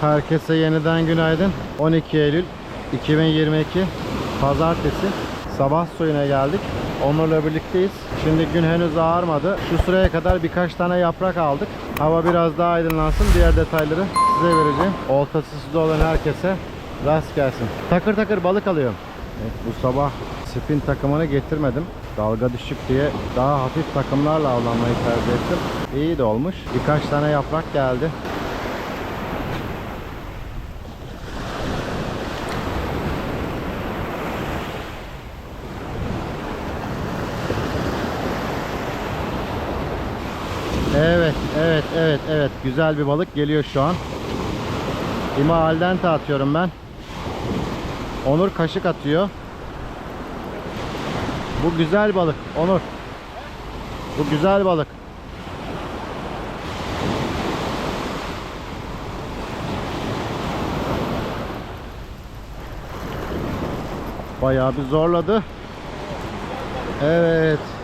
Herkese yeniden günaydın. 12 Eylül 2022 Pazartesi. Sabah suyuna geldik. Onur'la birlikteyiz. Şimdi gün henüz ağarmadı. Şu sıraya kadar birkaç tane yaprak aldık. Hava biraz daha aydınlansın. Diğer detayları size vereceğim. Oltası suda olan herkese rast gelsin. Takır takır balık alıyorum. Evet, bu sabah spin takımını getirmedim. Dalga düşük diye daha hafif takımlarla avlanmayı tercih ettim. İyi de olmuş. Birkaç tane yaprak geldi. Evet, evet, evet, evet. Güzel bir balık geliyor şu an. İma al dente atıyorum ben. Onur kaşık atıyor. Bu güzel balık. Onur. Bu güzel balık. Bayağı bir zorladı. Evet.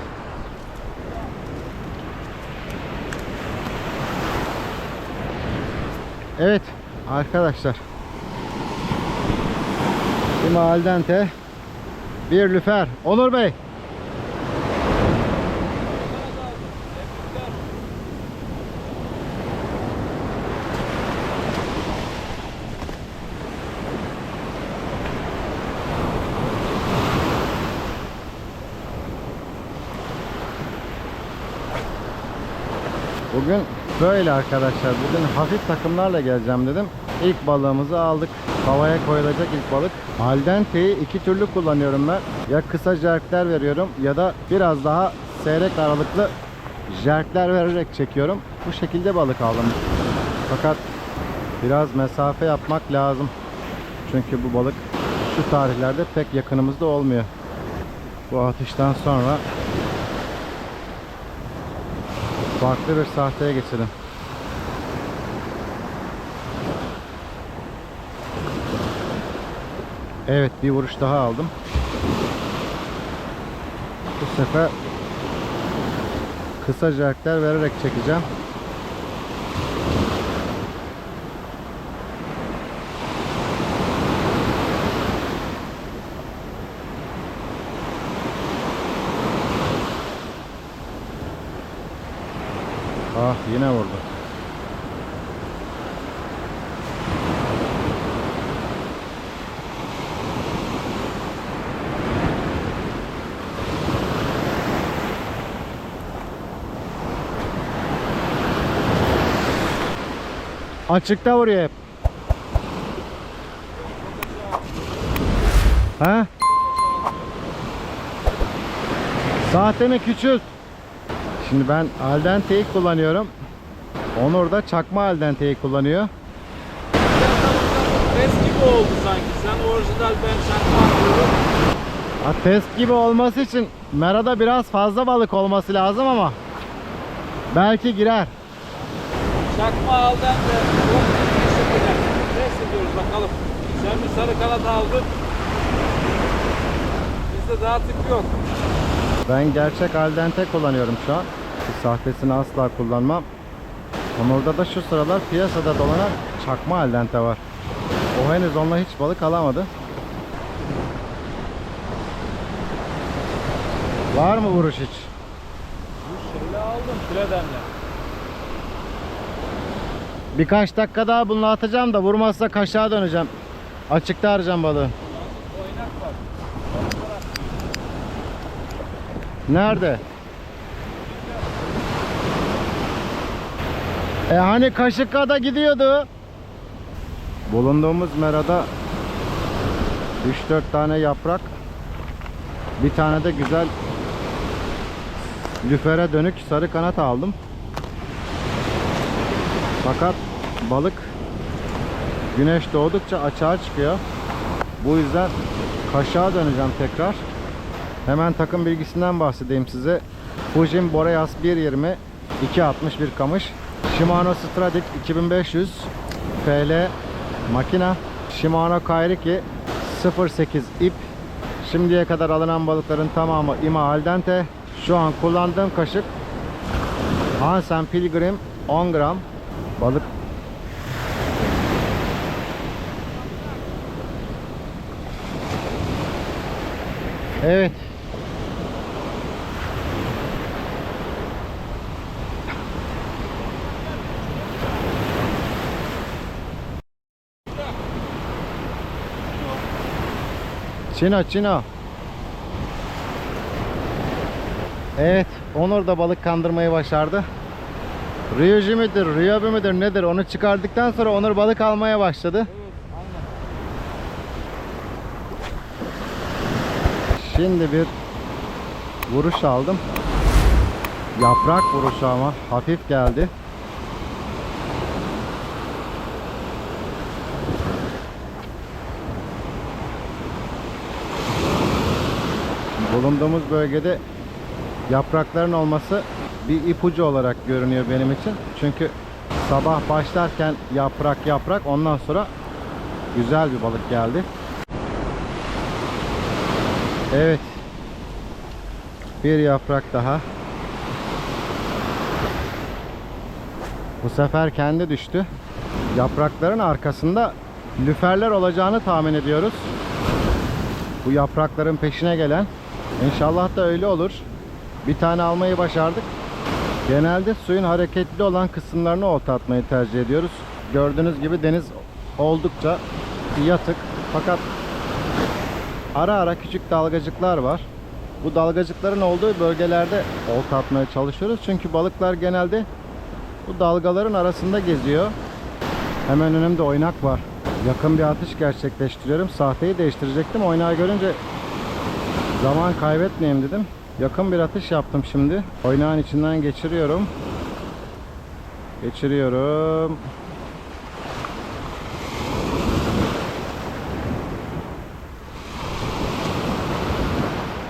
Evet arkadaşlar. Bir al dente. Bir lüfer. Onur Bey. Bugün böyle arkadaşlar. Bugün hafif takımlarla geleceğim dedim. İlk balığımızı aldık. Havaya koyulacak ilk balık. Al dente'yi iki türlü kullanıyorum ben. Ya kısa jerkler veriyorum ya da biraz daha seyrek aralıklı jerkler vererek çekiyorum. Bu şekilde balık aldım. Fakat biraz mesafe yapmak lazım. Çünkü bu balık şu tarihlerde pek yakınımızda olmuyor. Bu atıştan sonra farklı bir sahteye geçelim. Evet bir vuruş daha aldım. Bu sefer kısa jerkler vererek çekeceğim. Yine vurdu. Açıkta vuruyor hep. Ha? Sahte mi küçült? Şimdi ben al dente'yi kullanıyorum. Onur da çakma al dente'yi kullanıyor. Test gibi oldu sanki. Sen orijinal ben çakma atıyorum. Ha, test gibi olması için merada biraz fazla balık olması lazım ama belki girer. Çakma çok teşekkürler. Test ediyoruz bakalım. Sen bir sarı kanat aldın. Bizde daha tip yok. Ben gerçek al dente kullanıyorum şu an. Sahtesini asla kullanmam. Onur'da da şu sıralar piyasada dolanan çakma al dente var. O henüz onunla hiç balık alamadı. Var mı vuruş hiç? Bu şeyle aldım Treden'le. Birkaç dakika daha bunu atacağım da vurmazsa kaşığa döneceğim. Açıkta arayacağım balığı. Oynak var. Nerede? E hani Kaşıkka'da gidiyordu. Bulunduğumuz merada 3-4 tane yaprak. Bir tane de güzel lüfere dönük sarı kanat aldım. Fakat balık güneş doğdukça açığa çıkıyor. Bu yüzden kaşığa döneceğim tekrar. Hemen takım bilgisinden bahsedeyim size. Fujin Boreas 120 261 kamış. Shimano Stradic 2500 FL makina. Shimano Kairiki 08 ip. Şimdiye kadar alınan balıkların tamamı ima al dente. Şu an kullandığım kaşık Hansen Pilgrim 10 gram balık. Evet. Çino, Çino. Evet, Onur da balık kandırmayı başardı. Ryoji midir, Ryobi midir nedir onu çıkardıktan sonra Onur balık almaya başladı. Şimdi bir vuruş aldım. Yaprak vuruşu ama hafif geldi. Bulunduğumuz bölgede yaprakların olması bir ipucu olarak görünüyor benim için. Çünkü sabah başlarken yaprak yaprak ondan sonra güzel bir balık geldi. Evet. Bir yaprak daha. Bu sefer kendi düştü. Yaprakların arkasında lüferler olacağını tahmin ediyoruz. Bu yaprakların peşine gelen. İnşallah da öyle olur. Bir tane almayı başardık. Genelde suyun hareketli olan kısımlarını olta atmayı tercih ediyoruz. Gördüğünüz gibi deniz oldukça yatık. Fakat ara ara küçük dalgacıklar var. Bu dalgacıkların olduğu bölgelerde olta atmaya çalışıyoruz. Çünkü balıklar genelde bu dalgaların arasında geziyor. Hemen önümde oynak var. Yakın bir atış gerçekleştiriyorum. Sahteyi değiştirecektim. Oynağı görünce zaman kaybetmeyeyim dedim. Yakın bir atış yaptım şimdi. Oynağın içinden geçiriyorum. Geçiriyorum.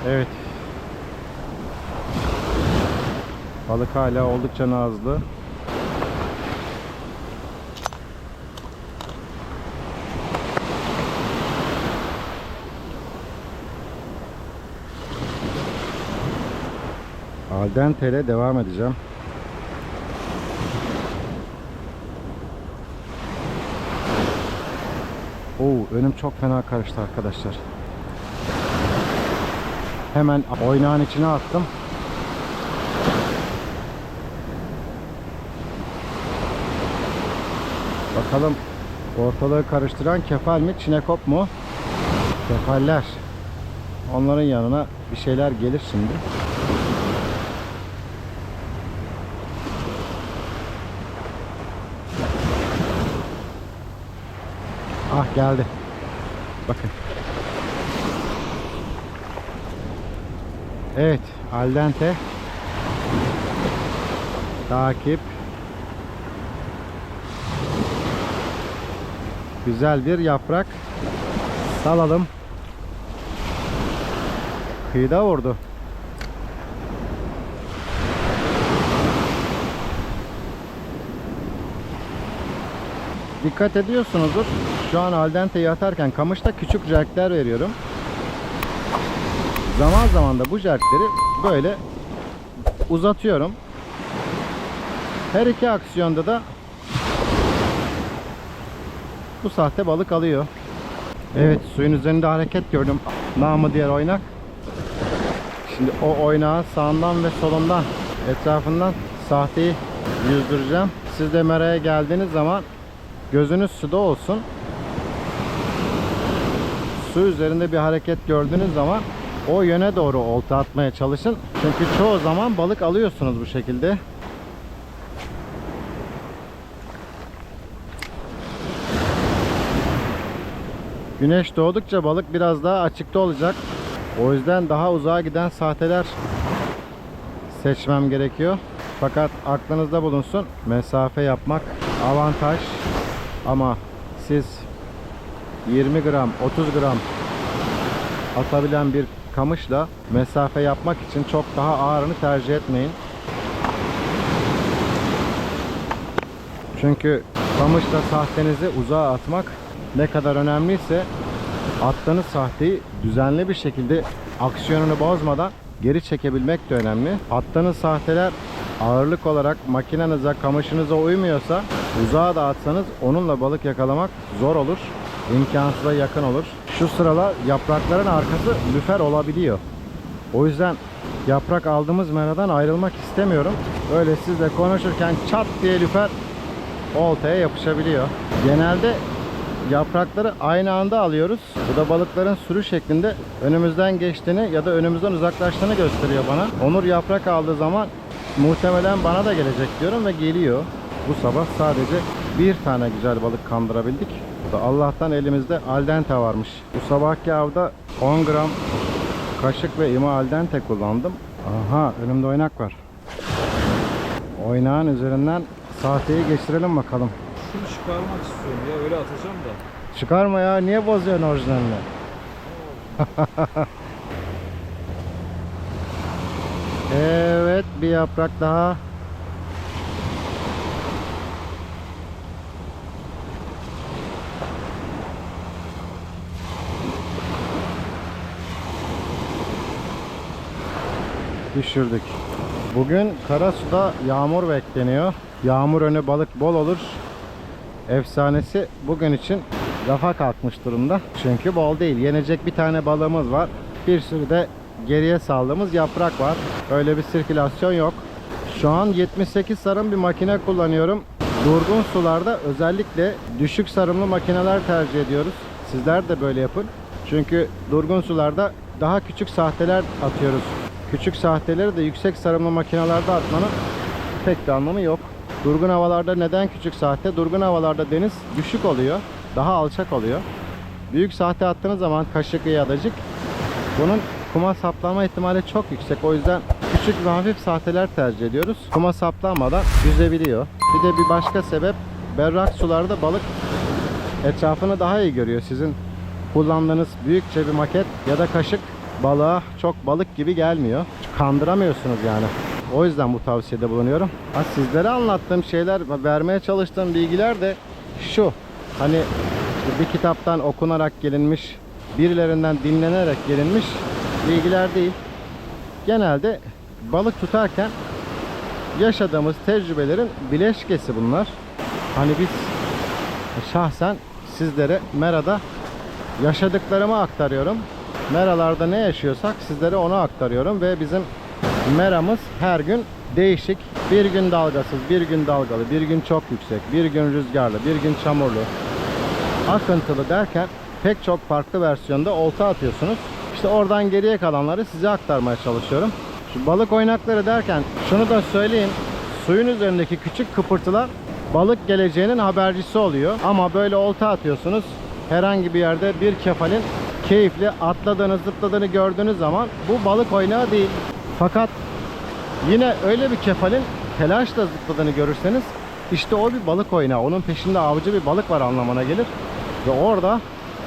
Evet. Balık hala oldukça nazlı. Aldente ile devam edeceğim. Oo, önüm çok fena karıştı arkadaşlar. Hemen oynağın içine attım. Bakalım ortalığı karıştıran kefal mi, çinekop mu? Kefaller. Onların yanına bir şeyler gelir şimdi. Ah geldi. Bakın. Evet, al dente. Takip. Güzel bir yaprak. Salalım. Kıyıda vurdu. Dikkat ediyorsunuzdur. Şu an al atarken kamışta küçük jerkler veriyorum. Zaman zaman da bu jerkleri böyle uzatıyorum. Her iki aksiyonda da bu sahte balık alıyor. Evet suyun üzerinde hareket gördüm. Namı diğer oynak. Şimdi o oynağı sağından ve solundan etrafından sahteyi yüzdüreceğim. Siz de meraya geldiğiniz zaman gözünüz suda olsun. Su üzerinde bir hareket gördüğünüz zaman o yöne doğru olta atmaya çalışın. Çünkü çoğu zaman balık alıyorsunuz bu şekilde. Güneş doğdukça balık biraz daha açıkta olacak. O yüzden daha uzağa giden sahteler seçmem gerekiyor. Fakat aklınızda bulunsun. Mesafe yapmak avantaj. Ama siz 20 gram, 30 gram atabilen bir kamışla mesafe yapmak için çok daha ağırını tercih etmeyin. Çünkü kamışla sahtenizi uzağa atmak ne kadar önemliyse attığınız sahteyi düzenli bir şekilde aksiyonunu bozmadan geri çekebilmek de önemli. Attığınız sahteler ağırlık olarak makinenize, kamışınıza uymuyorsa uzağa da atsanız onunla balık yakalamak zor olur. İmkansıza yakın olur. şu sıralar yaprakların arkası lüfer olabiliyor. O yüzden yaprak aldığımız meradan ayrılmak istemiyorum. Böyle sizle konuşurken çat diye lüfer oltaya yapışabiliyor. Genelde yaprakları aynı anda alıyoruz. Bu da balıkların sürü şeklinde önümüzden geçtiğini ya da önümüzden uzaklaştığını gösteriyor bana. Onur yaprak aldığı zaman muhtemelen bana da gelecek diyorum ve geliyor. Bu sabah sadece bir tane güzel balık kandırabildik. Allah'tan elimizde al dente varmış. Bu sabahki avda 10 gram kaşık ve ima al dente kullandım. Aha önümde oynak var. Oynağın üzerinden sahteyi geçirelim bakalım. Şunu çıkarmak istiyorum ya öyle atacağım da. Çıkarma ya niye bozuyorsun orijinalini? evet bir yaprak daha. Düşürdük. Bugün Karasu'da yağmur bekleniyor. Yağmur önü balık bol olur. Efsanesi bugün için rafa kalkmış durumda. Çünkü bol değil. Yenecek bir tane balığımız var. Bir sürü de geriye saldığımız yaprak var. Öyle bir sirkülasyon yok. Şu an 78 sarım bir makine kullanıyorum. Durgun sularda özellikle düşük sarımlı makineler tercih ediyoruz. Sizler de böyle yapın. Çünkü durgun sularda daha küçük sahteler atıyoruz. Küçük sahteleri de yüksek sarımlı makinelerde atmanın pek bir anlamı yok. Durgun havalarda neden küçük sahte? Durgun havalarda deniz düşük oluyor. Daha alçak oluyor. Büyük sahte attığınız zaman kaşık ya da jig bunun kuma saplanma ihtimali çok yüksek. O yüzden küçük ve hafif sahteler tercih ediyoruz. Kuma saplanmadan yüzebiliyor. Bir de bir başka sebep berrak sularda balık etrafını daha iyi görüyor. Sizin kullandığınız büyükçe bir maket ya da kaşık balığa çok balık gibi gelmiyor. Kandıramıyorsunuz yani. O yüzden bu tavsiyede bulunuyorum. Ha, sizlere anlattığım şeyler, vermeye çalıştığım bilgiler de şu. Hani bir kitaptan okunarak gelinmiş, birilerinden dinlenerek gelinmiş bilgiler değil. Genelde balık tutarken yaşadığımız tecrübelerin bileşkesi bunlar. Hani biz şahsen sizlere Mera'da yaşadıklarımı aktarıyorum. Meralarda ne yaşıyorsak sizlere onu aktarıyorum ve bizim meramız her gün değişik. Bir gün dalgasız, bir gün dalgalı, bir gün çok yüksek, bir gün rüzgarlı, bir gün çamurlu, akıntılı derken pek çok farklı versiyonda olta atıyorsunuz. İşte oradan geriye kalanları size aktarmaya çalışıyorum. Şu balık oynakları derken şunu da söyleyeyim. Suyun üzerindeki küçük kıpırtılar balık geleceğinin habercisi oluyor. Ama böyle olta atıyorsunuz. Herhangi bir yerde bir kefalin keyifli atladığını zıpladığını gördüğünüz zaman bu balık oynağı değil. Fakat yine öyle bir kefalin telaşla zıpladığını görürseniz işte o bir balık oynağı. Onun peşinde avcı bir balık var anlamına gelir. Ve orada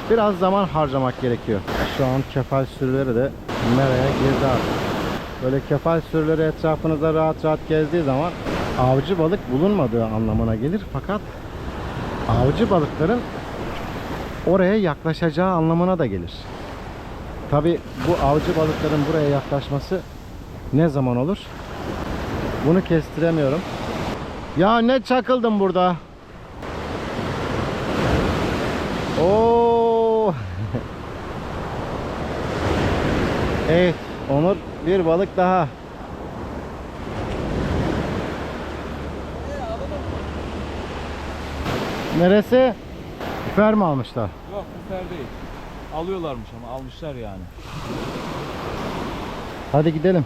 biraz zaman harcamak gerekiyor. Şu an kefal sürüleri de meraya girdi artık. Böyle kefal sürüleri etrafınızda rahat rahat gezdiği zaman avcı balık bulunmadığı anlamına gelir. Fakat avcı balıkların oraya yaklaşacağı anlamına da gelir. Tabi bu avcı balıkların buraya yaklaşması ne zaman olur? Bunu kestiremiyorum. Ya ne çakıldım burada? Oo. evet, Onur bir balık daha. Neresi? Biber mi almışlar? Yok küfer değil. Alıyorlarmış ama almışlar yani. Hadi gidelim.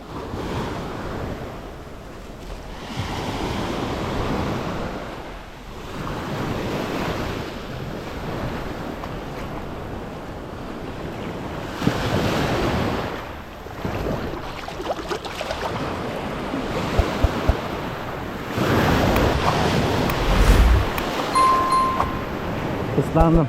Islandım.